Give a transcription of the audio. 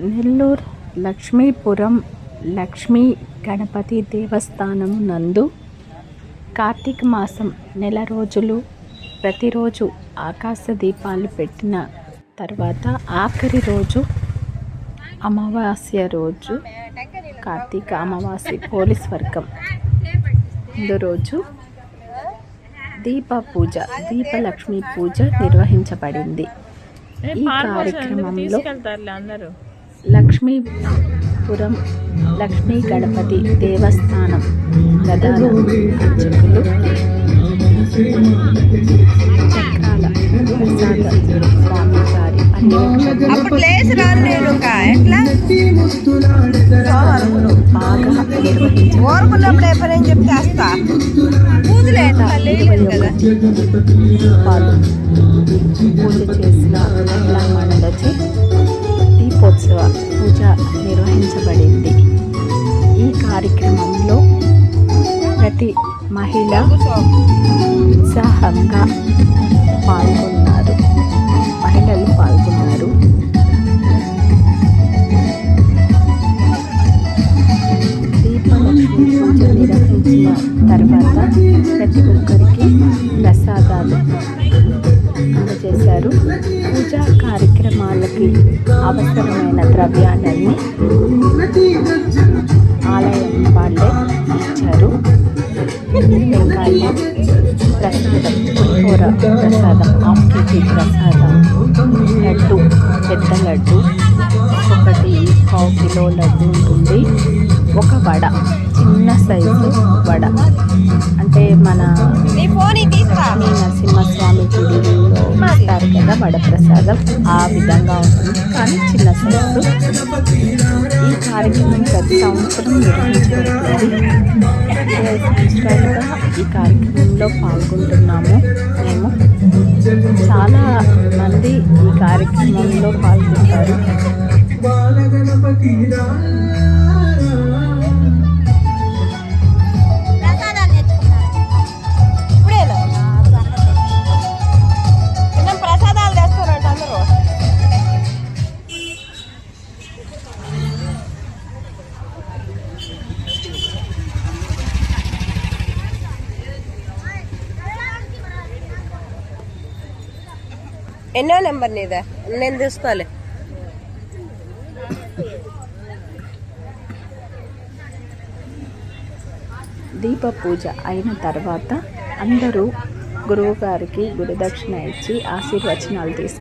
నెల్లూరు లక్ష్మీపురం లక్ష్మీ గణపతి దేవస్థానం నందు కార్తీక మాసం నెల రోజులు ప్రతిరోజు ఆకాశ దీపాలు పెట్టిన తర్వాత ఆఖరి రోజు అమావాస్య రోజు కార్తీక అమావాస్య పోలీస్ వర్గం ముందు రోజు దీప పూజ దీపలక్ష్మి పూజ నిర్వహించబడింది. ఈ కార్యక్రమంలో లక్ష్మీపురం లక్ష్మీ గణపతి దేవస్థానం ప్రధాన అర్చకులు చక్రాల ప్రసాద స్వామి గారి పర్యవేక్షణలో అప్పుడు లేచి రాను నేను ఇంకా ఎట్లా? బాగా నిర్వహించారు ఓరుకున్నప్పుడు ఏ పని నిర్వహించబడింది ఈ కార్యక్రమంలో ప్రతి మహిళ ఉత్సాహంగా పాల్గొన్నారు. మహిళలు పాల్గొన్నారు. నిర్వహించిన తర్వాత ప్రతి ఒక్కరికి ప్రసాదాలు చేశారు. పూజా కార్యక్రమాలకి అవసరమైన ద్రవ్యాలన్నీ ఆలయం వాళ్ళే ఇచ్చారు. ప్రసాదం పులిహోర ప్రసాదం హాఫ్ కేజీ ప్రసాదం లడ్డు పెద్ద లడ్డు పావు కిలో లడ్డు ఉంటుంది. ఒక వడ చిన్న సైజు వడ. అంటే మన నరసింహస్వామి గుడిలో ఇస్తారు కదా వడప్రసాదం ఆ విధంగా ఉంటుంది. కానీ చిన్న సైజు. ఈ కార్యక్రమం ప్రతి సంవత్సరం నిర్వహించబడుతుంది. ఇరవై సంవత్సరాలుగా ఈ కార్యక్రమంలో పాల్గొంటున్నాము. మేము చాలా మంది కార్యక్రమంలో పాల్గొంటారు ఎన్నో నెంబర్ నీదా? నేను తీసుకోలే దీప పూజ అయిన తర్వాత అందరూ గురువుగారికి గురుదక్షిణ ఇచ్చి ఆశీర్వచనాలు తీసుకు